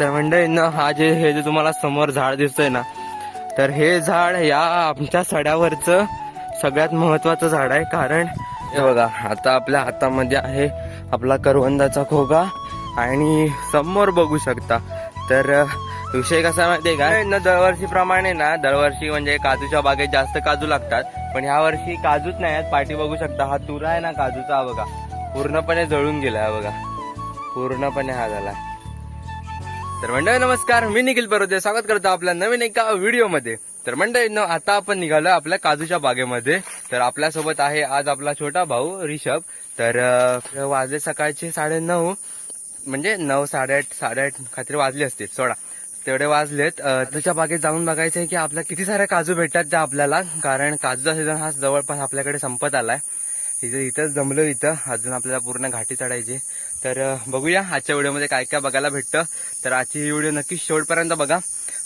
तर मंडळींनो हा जे हे जे तुम्हाला समोर झाड दिसतंय ना तर हे झाड या आमच्या सड्यावरचं सगळ्यात महत्वाचं झाड आहे. कारण हे बघा आता आपल्या हातामध्ये आहे आपला करवंदाचा खोगा आणि समोर बघू शकता. तर विषय कसा आहे माहितीये का? न दरवर्षीप्रमाणे ना दरवर्षी म्हणजे काजूच्या बागेत जास्त काजू लागतात. पण ह्या वर्षी काजूच नाही आहेत. पाठी बघू शकता हा तुरा आहे ना काजूचा हा बघा. पूर्णपणे जळून गेला बघा. पूर्णपणे हा झाला. तर मंडळी नमस्कार. मी निखिल परोदे. स्वागत करतो आपल्या नवीन एका व्हिडिओमध्ये. तर मंडळींनो आता आपण निघालो आपल्या काजूच्या बागेमध्ये. तर आपल्यासोबत आहे आज आपला छोटा भाऊ रिषभ. तर अं, वाजले सकाळचे साडे नऊ म्हणजे नऊ साडेआठ साडेआठ खात्री वाजले असतील सोळा तेवढे वाजलेत. अं, त्याच्या बागेत जाऊन बघायचं आहे की आपल्या किती साऱ्या काजू भेटतात त्या आपल्याला. कारण काजूचा सीझन हा जवळपास आपल्याकडे संपत आलाय. इथं इथंच जमलो इथं. अजून आपल्याला पूर्ण घाटी चढायची तर बघूया आजच्या व्हिडिओमध्ये काय काय बघायला भेटतं. तर आजची ही व्हिडिओ नक्की शेवटपर्यंत बघा.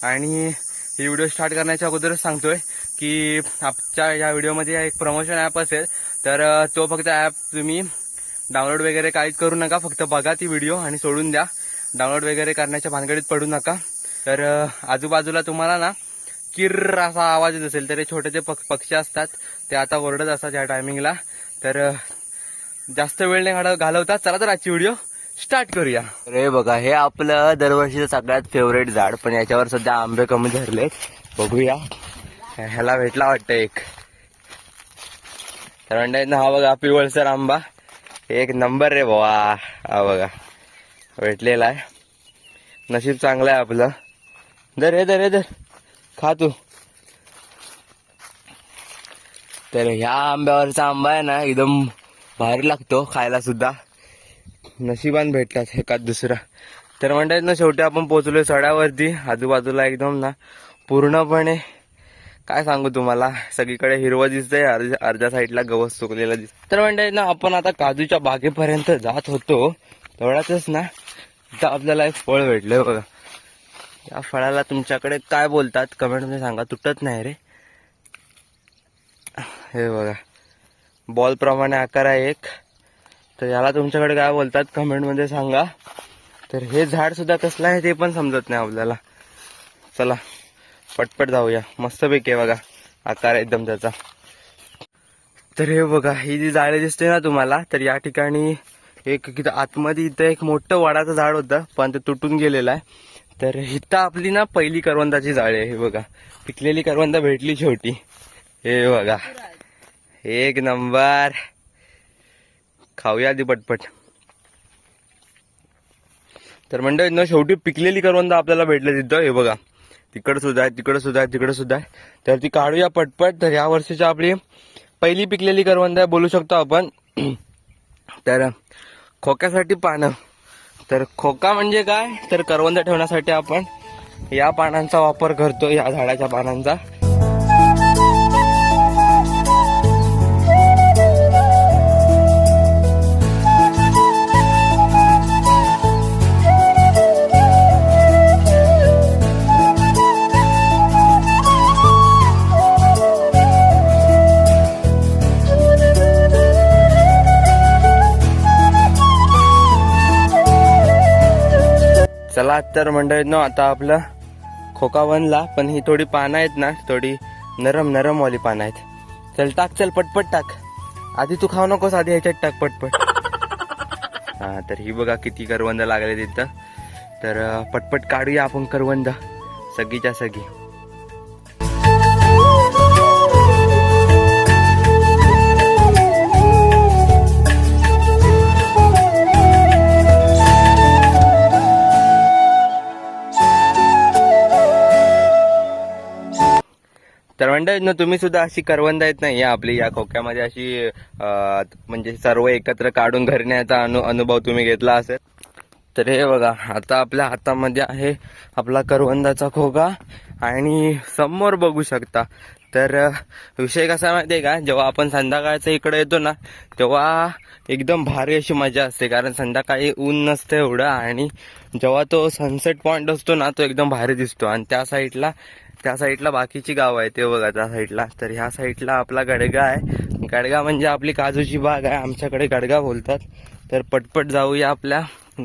आणि ही व्हिडिओ स्टार्ट करण्याच्या अगोदरच सांगतोय की आमच्या या व्हिडिओमध्ये एक प्रमोशन ॲप असेल तर तो फक्त ॲप तुम्ही डाउनलोड वगैरे काहीच करू नका. फक्त बघा ती व्हिडिओ आणि सोडून द्या. डाउनलोड वगैरे करण्याच्या भानगडीत पडू नका. तर आजूबाजूला तुम्हाला ना किर्र असा आवाज येत असेल तर हे छोटे जे पक्षी असतात ते आता ओरडत असतात या टायमिंगला तर जास्त वेळ नाही घालव- घालवता चला तर आजची व्हिडिओ स्टार्ट करूया. रे बघा हे आपलं दरवर्षीचं सगळ्यात फेवरेट झाड पण याच्यावर सध्या आंबे कमी धरलेत. बघूया. ह्याला भेटला वाटतं एक. तर म्हणतात हा बघा पिवळसर आंबा. एक नंबर रे भावा. हा बघा भेटलेला आहे. नशीब चांगलं आहे आपलं. दर हे दर हे दर खा तू. तर ह्या आंब्यावरचा आंबा आहे ना एकदम भारी लागतो खायला सुद्धा. नशिबान भेटतात एकात दुसरा. तर म्हणतात ना शेवटी आपण पोहोचलोय सड्यावरती आजूबाजूला एकदम ना पूर्णपणे. काय सांगू तुम्हाला सगळीकडे हिरवं दिसतंय अर्ध्या अर्ध्या साईडला गवत सुकलेला दिसत तर म्हणतात ना आपण आता काजूच्या बागेपर्यंत जात होतो. तेवढ्यातच ना इथं आपल्याला एक फळ भेटलंय बघा. या फळाला तुमच्याकडे काय बोलतात कमेंटमध्ये सांगा. तुटत नाही रे. हे बघा. बॉल प्रमाणे आकार आहे एक. तर याला तुमच्याकडे काय बोलतात? कमेंटमध्ये सांगा. तर हे झाड सुद्धा कसलं आहे ते पण समजत नाही आपल्याला. चला पटपट जाऊया. मस्तपैकी आहे बघा. आकार आहे एकदम त्याचा. तर हे बघा ही जी झाडे दिसते ना तुम्हाला तर या ठिकाणी एक इथं आतमध्ये इथं एक मोठं वडाचं झाड होतं पण ते तुटून गेलेलं आहे. तर इथं आपली ना पहिली करवंदाची झाडे आहे हे बघा. पिकलेली करवंदा भेटली शेवटी. हे बघा. एक नंबर. खाऊया आधी पटपट. तर मंडळी न शेवटी पिकलेली करवंद आपल्याला भेटले तिथं. हे बघा. तिकडं सुद्धा आहे तिकडं सुद्धा आहे तिकडं सुद्धा आहे. तर ती काढूया पटपट. तर या वर्षीची आपली पहिली पिकलेली करवंद आहे बोलू शकतो आपण. तर खोक्यासाठी पानं. तर खोका म्हणजे काय? तर करवंद ठेवण्यासाठी आपण या पानांचा वापर करतो या झाडाच्या पानांचा. चला तर मंडळीत ना आता आपलं खोका बनला पण ही थोडी पानं आहेत ना थोडी नरम नरम वाली पानं आहेत. चल टाक चल पटपट टाक. आधी तू खाऊ नकोस आधी ह्याच्यात टाक पटपट. हा तर ही बघा किती करवंद लागले तिथं तर पटपट काढूया आपण करवंद सगळीच्या सगळी. तर तुम्ही सुद्धा अशी करवंद आहेत नाही या आपली या खोक्यामध्ये अशी म्हणजे सर्व एकत्र काढून घरण्याचा अनु अनुभव तुम्ही घेतला असेल. तर हे बघा आता आपल्या हातामध्ये आहे आपला करवंदाचा खोका आणि समोर बघू शकता तर विषय कसा माहिती आहे का? जेव्हा आपण संध्याकाळचं इकडे येतो ना तेव्हा एकदम भारी अशी मजा असते. कारण संध्याकाळी ऊन नसतं एवढं आणि जेव्हा तो सनसेट पॉईंट असतो ना तो एकदम भारी दिसतो. आणि त्या साईडला त्या साईडला बाकीची गाव आहे ते बघा त्या साईडला तर ह्या साईडला आपला गडगा आहे. गडगा म्हणजे आपली काजूची बाग आहे. आमच्याकडे गडगा बोलतात. तर पटपट जाऊया आपल्या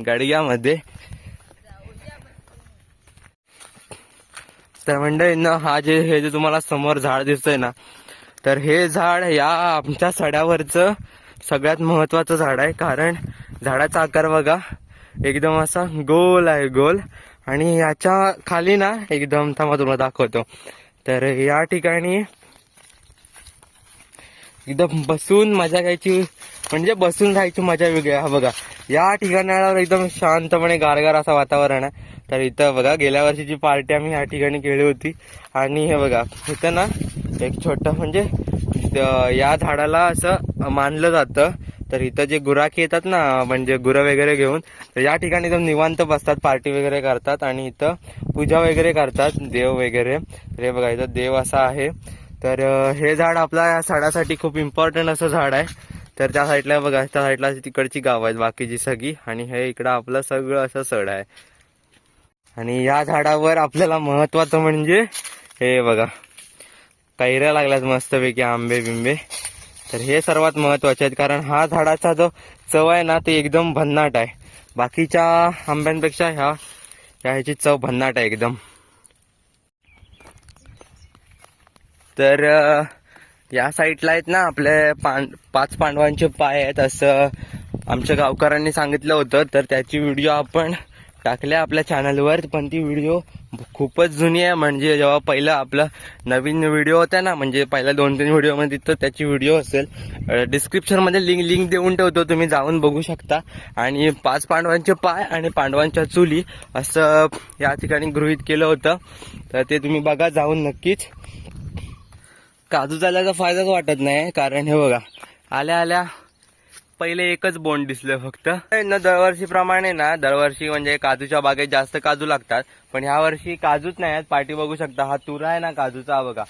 गडग्यामध्ये. तर म्हणजे ना हा जे हे जे तुम्हाला समोर झाड दिसतंय ना तर हे झाड या आमच्या सड्यावरचं सगळ्यात महत्वाचं झाड आहे. कारण झाडाचा आकार बघा एकदम असा गोल आहे गोल. आणि याच्या खाली ना एकदम थांबा तुम्हाला दाखवतो. तर या ठिकाणी एकदम बसून मजा घ्यायची म्हणजे बसून राहायची मजा वेगळी हा बघा या ठिकाणावर एकदम शांतपणे गारगार असं वातावरण आहे. तर इथं बघा गेल्या वर्षीची पार्टी आम्ही या ठिकाणी केली होती. आणि हे बघा इथं ना एक छोटं म्हणजे या झाडाला असं मानलं जातं. तर इथं जे गुराखी येतात ना म्हणजे गुरं वगैरे घेऊन तर या ठिकाणी एकदम निवांत बसतात पार्टी वगैरे करतात. आणि इथं पूजा वगैरे करतात देव वगैरे. तर हे बघा इथं देव असा आहे. तर हे झाड आपल्या या झाडासाठी खूप इम्पॉर्टंट असं झाड आहे. तर त्या साईडला बघा त्या साईडला तिकडची गाव आहेत बाकीची सगळी. आणि हे इकडं आपलं सगळं असं सड आहे. आणि या झाडावर आपल्याला महत्वाचं म्हणजे हे बघा कैऱ्या लागल्यात मस्तपैकी आंबे बिंबे. तर हे सर्वात महत्त्वाचे आहेत कारण हा झाडाचा जो चव आहे ना ते एकदम भन्नाट आहे. बाकीच्या आंब्यांपेक्षा ह्या ह्या ह्याची चव भन्नाट आहे एकदम. तर या साईडला आहेत ना आपले पान पाच पांडवांचे पाय आहेत असं आमच्या गावकऱ्यांनी सांगितलं होतं. तर त्याची व्हिडिओ आपण टाकल्या आपल्या चॅनलवर पण ती व्हिडिओ खूपच जुनी आहे. म्हणजे जेव्हा पहिलं आपला नवीन व्हिडिओ होता ना म्हणजे पहिला दोन तीन व्हिडिओमध्ये तर त्याची व्हिडिओ असेल. डिस्क्रिप्शनमध्ये लिंक लिंक देऊन ठेवतो. तुम्ही जाऊन बघू शकता. आणि पाच पांडवांचे पाय आणि पांडवांच्या चुली असं या ठिकाणी गृहीत केलं होतं. तर ते तुम्ही बघा जाऊन नक्कीच. काजू झाल्याचा फायदाच वाटत नाही कारण हे बघा आल्या आल्या. पहिले एकच बोंड दिसलं फक्त. न दरवर्षीप्रमाणे ना दरवर्षी म्हणजे काजूच्या बागेत जास्त काजू लागतात. पण ह्या वर्षी काजूच नाही आहेत. पाठी बघू शकता हा तुरा आहे ना काजूचा बघा.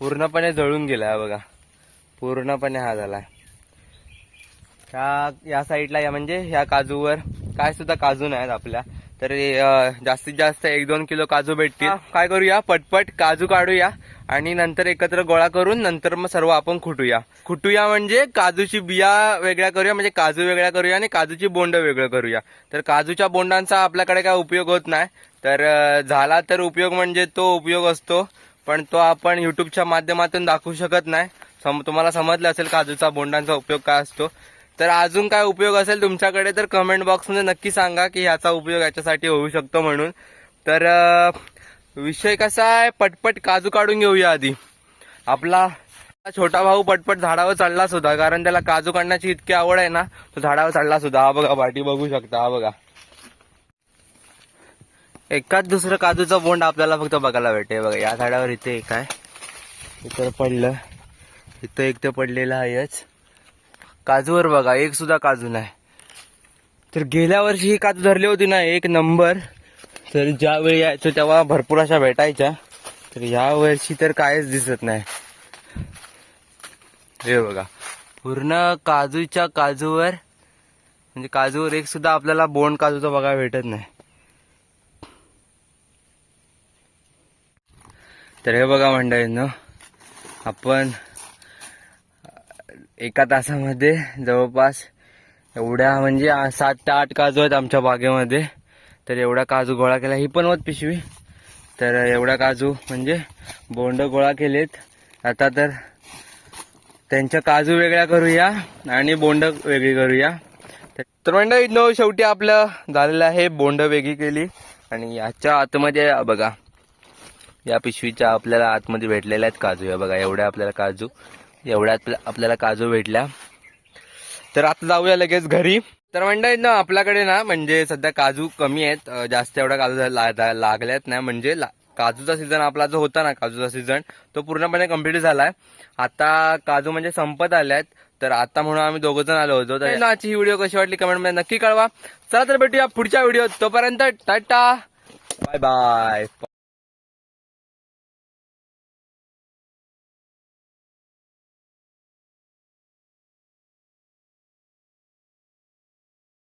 पूर्णपणे जळून गेलाय बघा. पूर्णपणे हा झालाय. ह्या या साईडला या म्हणजे ह्या काजूवर काय सुद्धा काजू नाहीत आपल्या. तर जास्तीत जास्त एक दोन किलो काजू भेटतील. काय करूया? पटपट काजू काढूया आणि नंतर एकत्र गोळा करून नंतर मग सर्व आपण खुटूया. खुटूया म्हणजे काजूची बिया वेगळ्या करूया म्हणजे काजू वेगळ्या करूया आणि काजूची बोंड वेगळं करूया. तर काजूच्या बोंडांचा आपल्याकडे काय उपयोग होत नाही. तर झाला तर उपयोग म्हणजे तो उपयोग असतो पण तो आपण युट्यूबच्या माध्यमातून दाखवू शकत नाही. सम तुम्हाला समजलं असेल काजूचा बोंडांचा उपयोग काय असतो. तर अजून काय उपयोग असेल तुमच्याकडे तर कमेंट बॉक्समध्ये नक्की सांगा की ह्याचा उपयोग याच्यासाठी होऊ शकतो म्हणून. तर विषय कसा आहे? पटपट काजू काढून घेऊया आधी. आपला छोटा भाऊ पटपट झाडावर चढला सुद्धा कारण त्याला काजू काढण्याची इतकी आवड आहे ना तो झाडावर चढला सुद्धा. हा बघा पाठी बघू शकता हा बघा. एकाच दुसरं काजूचा बोंड आपल्याला फक्त बघायला भेटे बघा या झाडावर इथे एक आहे. इतर पडलं. इथं एक ते पडलेलं आहेच. काजूवर बघा एक सुद्धा काजू नाही. तर गेल्या वर्षी ही काजू धरली होती ना एक नंबर. तर ज्यावेळी यायचो तेव्हा भरपूर अशा भेटायच्या. तर या वर्षी तर कायच दिसत नाही. हे बघा पूर्ण काजूच्या काजूवर म्हणजे काजूवर एक सुद्धा आपल्याला बोंड काजूचा बघायला भेटत नाही. तर हे बघा मंडळींनो आपण एका तासामध्ये जवळपास एवढ्या म्हणजे सात ते आठ काजू आहेत आमच्या बागेमध्ये. तर एवढा काजू गोळा केला. ही पण होत पिशवी. तर एवढा काजू म्हणजे बोंड गोळा केलेत. आता तर त्यांच्या काजू वेगळ्या करूया आणि बोंड वेगळी करूया. तर मंडळी नो शेवटी आपलं झालेलं आहे बोंड वेगळी केली. आणि याच्या आतमध्ये बघा या पिशवीच्या आपल्याला आतमध्ये भेटलेल्या आहेत काजू. या बघा एवढ्या आपल्याला काजू. एवढ्या आपल्या- आपल्याला काजू भेटल्या. तर आता जाऊया लगेच घरी. तर मंडळी ना आपल्याकडे ना म्हणजे सध्या काजू कमी आहेत. जास्त एवढा काजू लागल्यात नाही. म्हणजे ला- काजूचा सीझन आपला जो होता ना काजूचा सीझन तो पूर्णपणे कंप्लीट झालाय. आता काजू म्हणजे संपत आल्यात. तर आता म्हणून आम्ही दोघं जण आलो होतो. तर ना आजची ही व्हिडिओ कशी वाटली कमेंटमध्ये नक्की कळवा. चला तर भेटूया पुढच्या व्हिडिओ तोपर्यंत टाटा. Bye bye